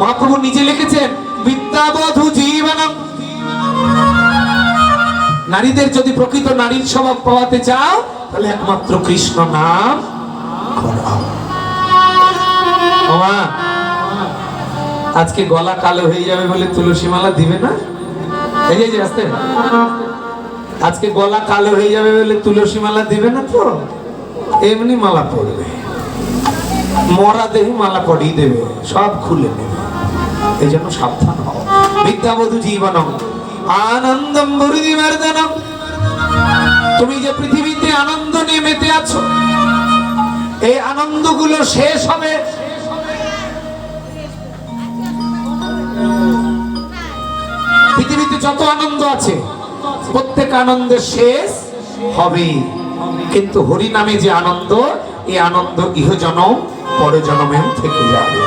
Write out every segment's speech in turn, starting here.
মহাপ্রভু নিজে লিখেছেন, বিদ্যাবধূ নারীদের যদি প্রকৃত নারীর স্বভাব পাওয়াতে চাও, তাহলে একমাত্র কৃষ্ণ নাম আজকে গলা কালো হয়ে যাবে বলে তুলসী মালা দিবে না? এই যে আস্তে। আজকে গলা কালো হয়ে যাবে বলে তুলসী মালা দিবে না তো? এমনি মালা পড়বে মরা দেহ মালা পরিয়ে দেবে, সব খুলে নেবে। এই জন্য সাবধান হও। বিদ্যাবধূ জীবনম, আনন্দম বরুদিবর্ধনম তুমি যে পৃথিবীতে আনন্দ নিয়ে মেতে আছো, এই আনন্দগুলো শেষ হবে। পৃথিবীতে যত আনন্দ আছে, প্রত্যেক আনন্দের শেষ হবে কিন্তু হরি নামে যে আনন্দ, এই আনন্দ ইহজনম পরজনমেও থেকে যাবে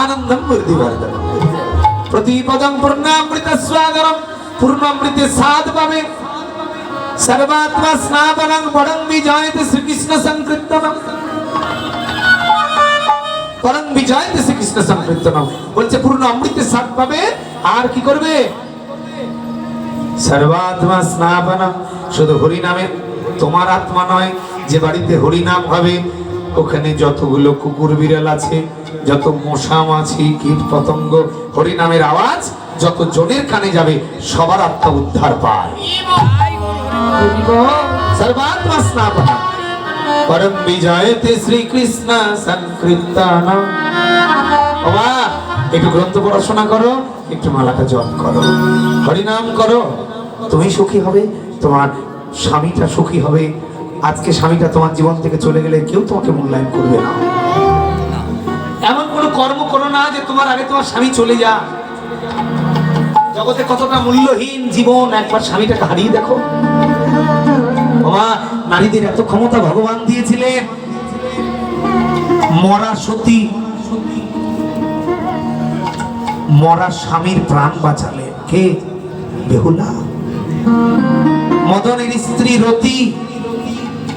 আনন্দম বৃদ্ধিবর্ধন প্রতিপদম পূর্ণামৃত স্বাগরম পূর্ণামৃতে সাধ পাবে সর্বাত্মা স্নাপনং পরং বিজয়তে শ্রীকৃষ্ণ সংকীর্তনম পরং বিজয়তে শ্রীকৃষ্ণ সংকীর্তনম বলছে পূর্ণ অমৃতে স্বাদ পাবে আর কি করবে? সর্বাত্মা স্নাপনম শুধু হরি নামে তোমার আত্মা নয় যে বাড়িতে হরিনাম হবে, ওখানে যতগুলো কুকুর বিড়াল আছে, যত মশা, মাছি, কীট পতঙ্গ হরি নামের আওয়াজ যত জনের কানে যাবে, সবার আত্মা উদ্ধার পায়। সর্বাত্মা স্নাপনা পরম বিজয়তে শ্রীকৃষ্ণ সংকীর্তনম বাবা, একটু গ্রন্থ পড়াশোনা করো, একটু মালাটা জপ করো। হরিনাম করো, তুমি সুখী হবে, তোমার স্বামীটা সুখী হবে আজকে স্বামীটা তোমার জীবন থেকে চলে গেলে কেউ তোমাকে মূল্যায়ন করবে না। এমন কোনো কর্ম করো না যে তোমার আগে তোমার স্বামী চলে যা। জগতে কতটা মূল্যহীন জীবন, একবার স্বামীটাকে হারিয়ে দেখো। বাবা, নারীদের এত ক্ষমতা ভগবান দিয়েছিলেন মরা সতী, মরা স্বামীর প্রাণ বাঁচালেন কে? বেহুলা। মদনের স্ত্রী রতি।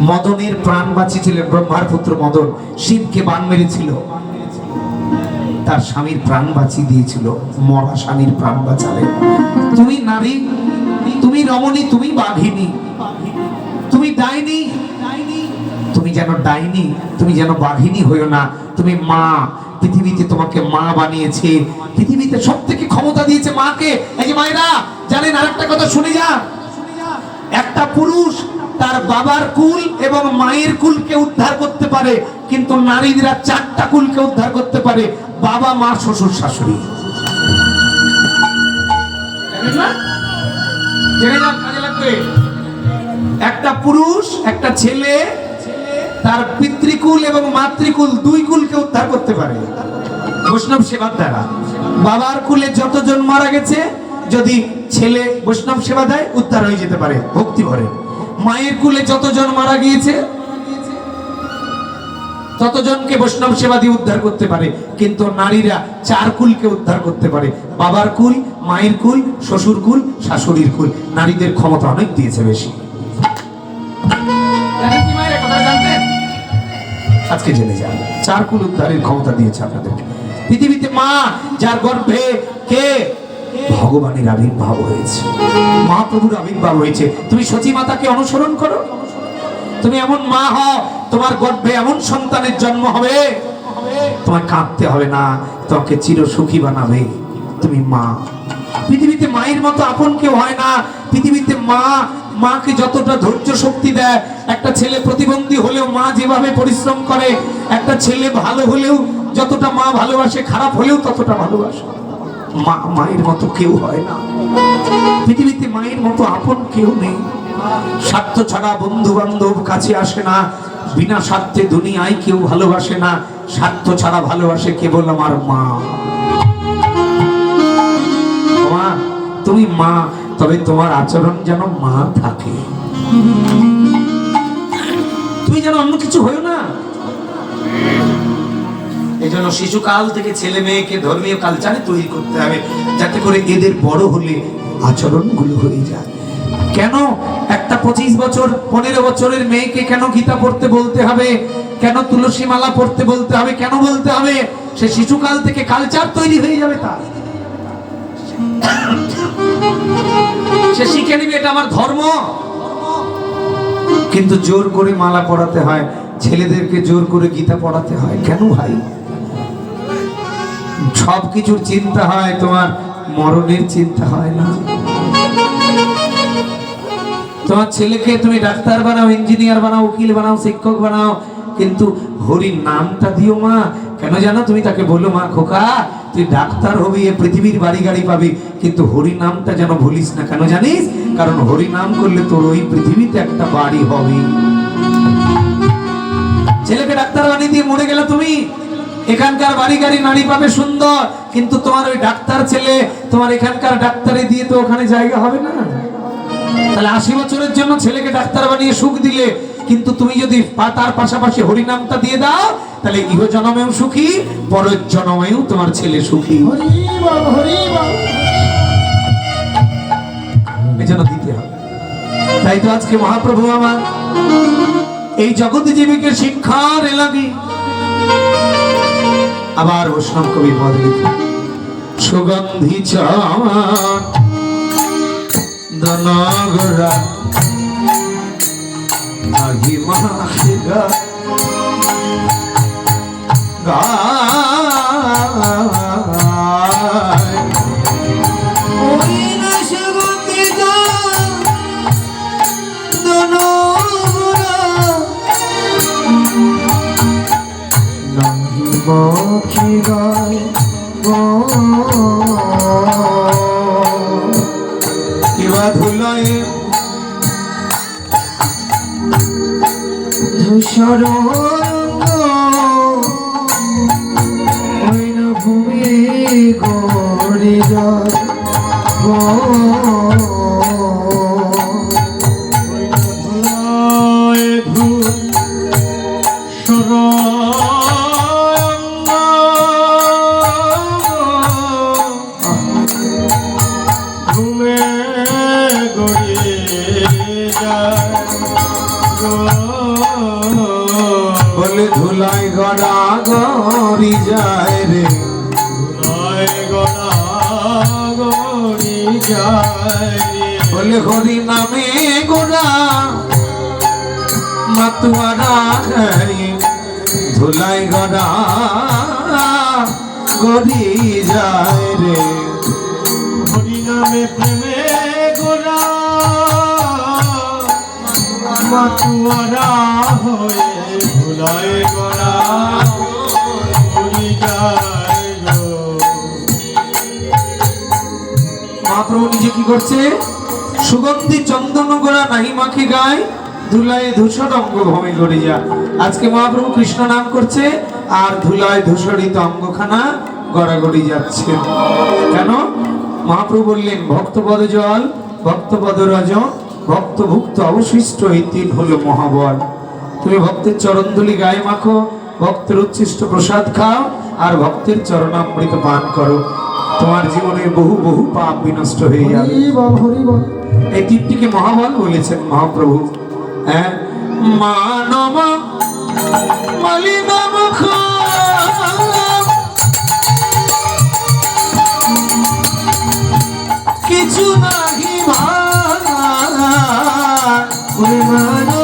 মদনের প্রাণ বাঁচিয়েছিলেন ব্রহ্মার পুত্র মদন। শিবকে বান মেরেছিল। তার স্বামীর প্রাণ বাঁচিয়ে দিয়েছিল। মরা স্বামীর প্রাণ বাঁচালেন। তুমি নারী, তুমি রমণী, তুমি বাঘিনী। তুমি ডাইনি তুমি যেন ডাইনি তুমি যেন বাঘিনী হইও না। তুমি মা, পৃথিবীতে তোমাকে মা বানিয়েছে। পৃথিবীতে সব থেকে ক্ষমতা দিয়েছে মাকে। এই যে মায়েরা, জানেন আরেকটা কথা, শুনে যা একটা পুরুষ তার বাবার কুল এবং মায়ের কুলকে উদ্ধার করতে পারে, কিন্তু নারীরা চারটা কুলকে উদ্ধার করতে পারে, বাবা, মা, শ্বশুর, শাশুড়ি। একটা পুরুষ, একটা ছেলে, তার পিতৃকুল এবং মাতৃকুল দুই কুলকে উদ্ধার করতে পারে। বৈষ্ণব সেবার দ্বারা। বাবার কুলে যতজন মারা গেছে, যদি ছেলে বৈষ্ণব সেবা দেয়, উদ্ধার হয়ে যেতে পারে, ভক্তি ভরে। মায়ের কুলে যতজন মারা গিয়েছে ততজনকে বৈষ্ণব সেবা দিয়ে উদ্ধার করতে পারে। কিন্তু নারীরা চার কুলকে উদ্ধার করতে পারে। বাবার কুল মায়ের কুল শ্বশুর কুল শাশুড়ির কুল। নারীদের ক্ষমতা অনেক দিয়েছে বেশি? আজকে জেনে যান চার কুল উদ্ধারের ক্ষমতা দিয়েছে আপনাদেরকে পৃথিবীতে মা যার গর্ভে কে ভগবানের আবির্ভাব হয়েছে। মহাপ্রভুর আবির্ভাব হয়েছে। তুমি সতী মাতাকে অনুসরণ করো। তুমি এমন মা হও, তোমার গর্ভে এমন সন্তানের জন্ম হবে। তোমার কাঁদতে হবে না, তোমাকে চির সুখী বানাবে। তুমি মা। পৃথিবীতে মায়ের মতো আপন কেউ হয় না। পৃথিবীতে মা, মাকে যতটা ধৈর্য শক্তি দেয়, একটা ছেলে প্রতিবন্ধী হলেও মা যেভাবে পরিশ্রম করে, একটা ছেলে ভালো হলেও যতটা মা ভালোবাসে, খারাপ হলেও ততটা ভালোবাসে। মা মায়ের মতো কেউ হয় না। পৃথিবীতে মায়ের মতো আপন কেউ নেই। স্বার্থ ছাড়া বন্ধু বান্ধব কাছে আসে না। বিনা স্বার্থে দুনিয়ায় কেউ ভালোবাসে না। স্বার্থ ছাড়া ভালোবাসে কেবল আমার মা। তুমি মা, তবে তোমার আচরণ যেন মা থাকে। তুমি যেন অন্য কিছু হয়েও না। জন্য শিশুকাল থেকে ছেলে মেয়েকে ধর্মীয় কালচারে তৈরি করতে হবে, যাতে করে এদের বড় হলে আচরণগুলো হয়ে যায়। কেন একটা পঁচিশ বছর, পনেরো বছরের মেয়েকে কেন গীতা পড়তে বলতে হবে? কেন তুলসী মালা পড়তে বলতে হবে? কেন বলতে হবে? সে শিশুকাল থেকে কালচার তৈরি হয়ে যাবে তার। সে শিখে নিবে এটা আমার ধর্ম। কিন্তু জোর করে মালা পড়াতে হয়, ছেলেদেরকে জোর করে গীতা পড়াতে হয়। কেন ভাই? সব কিছুর চিন্তা হয়, তোমার মরণের চিন্তা হয় না। তোমার ছেলেকে তুমি ডাক্তার বানাও, ইঞ্জিনিয়ার বানাও, উকিল বানাও, শিক্ষক বানাও, কিন্তু হরির নামটা দিও মা। কেন জানো? তুমি তাকে বলো, মা, খোকা, তুই ডাক্তার হবি, এ পৃথিবীর বাড়ি গাড়ি পাবি, কিন্তু হরি নামটা যেন ভুলিস না। কেন জানিস? কারণ হরি নাম করলে তোর ওই পৃথিবীতে একটা বাড়ি হবে ছেলেকে ডাক্তার বানিয়ে দিয়ে মরে গেলে তুমি? এখানকার বাড়ি গাড়ি নারী পাবে সুন্দর কিন্তু তোমার ওই ডাক্তার ছেলে তোমার এখানকার ডাক্তারে দিয়ে তো ওখানে জায়গা হবে না। তাহলে আশি বছরের জন্য ছেলেকে ডাক্তার বানিয়ে সুখ দিলে কিন্তু তুমি যদি পা- তার পাশাপাশি হরিনামটা দিয়ে দাও তাহলে ইহ জনমেও সুখী পরের জনমেও তোমার ছেলে সুখী। এই জন্য দিতে হবে। তাই তো আজকে মহাপ্রভু আমার এই জগৎ জীবীকে শিক্ষার এলাকি আবার বৈষ্ণব কবি পদ লিখে। সুগন্ধি চমন দনগরা ধুলয়। ধূসর ভূমি গড়ে যায় ঘুমে বলে হরি নামে গোড়া মাতুয়ারা ধুলাই গড়া, গড়ি যায় রে। হরি নামে প্রেমে গোড়া মাতুয়ারা হয়ে ভুলায় গড়া, গড়ি যায়। মহাপ্রভু নিজে কি করছে? সুগন্ধি চন্দন গোড়া নাহি মাখি গায়, ধুলায় ধূসর অঙ্গ ভূমি গড়ি যা আজকে মহাপ্রভু কৃষ্ণ নাম করছে, আর ধুলায় ধূসরিত অঙ্গখানা গড়াগড়ি যাচ্ছে। কেন? মহাপ্রভু বললেন, ভক্তপদ জল, ভক্তপদ রজ ভক্তভুক্ত অবশিষ্ট এই তিন হলো মহাবল। তুমি ভক্তের চরণদুলি গায়ে মাখো, ভক্তের উচ্ছিষ্ট প্রসাদ খাও, আর ভক্তের চরণামৃত পান করো। তোমার জীবনের বহু বহু পাপ বিনষ্ট হয়ে যাবে। এই তিনটিকে মহাবল বলেছেন মহাপ্রভু। হ্যাঁ? মানব মলিন মুখ কিছু নাহি ভার ওই মানব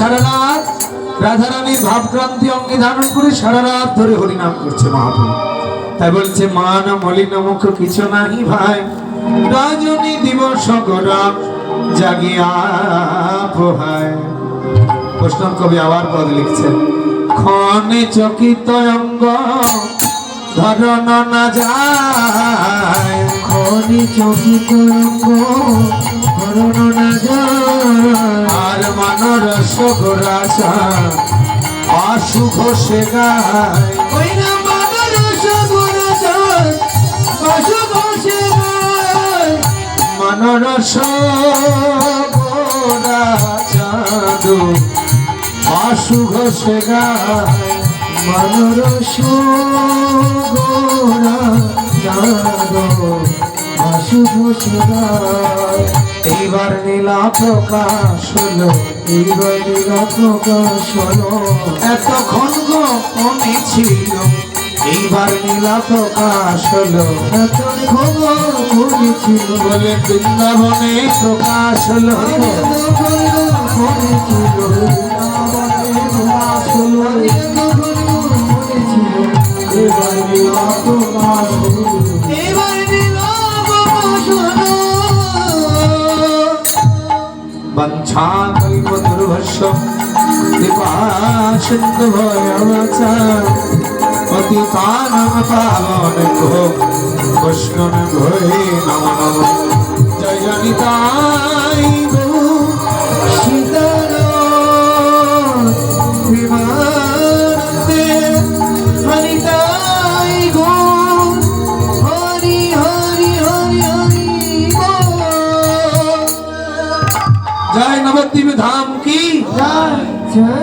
সারা রাত রাধারানীর ভাবক্রান্তি অঙ্গে ধারণ করে সারা রাত ধরে হরিনাম করছে মহাপ্রভু। তাই বলছে মান মলিন মুখ কিছু নাহি ভাই। রজনী দিবস গরম জাগিয়া পোহায়। বৈষ্ণব কবি আবার পদ লিখছেন, ক্ষণে চকিত অঙ্গ ধরন না যায়। খনি চকি কলঙ্ক হরণ না যায় আর মানর সগরাচা আশু ঘোষে গায়। ওই না বাবার সগুণ যায় পাশু বসে যায় মানর সগরাচা দু আশু ঘোষে গায়। মনোরস গোরা চাঁদ এইবার নীলা প্রকাশ হলো এইবার নীলা প্রকাশ হলো। এতক্ষণ গোপনে ছিল এইবার নীলা প্রকাশ হলো। এত খবর করেছিল বলে বৃন্দাবনে প্রকাশ হলো। বঞ্ছা কল্পদুর্ভস্য কৃপা সিন্ধু ভয়বচা পতিতানং পাবন কো বৈষ্ণব ভয়ে নম নম। জয় জনিতাই গৌ। ได้ใช่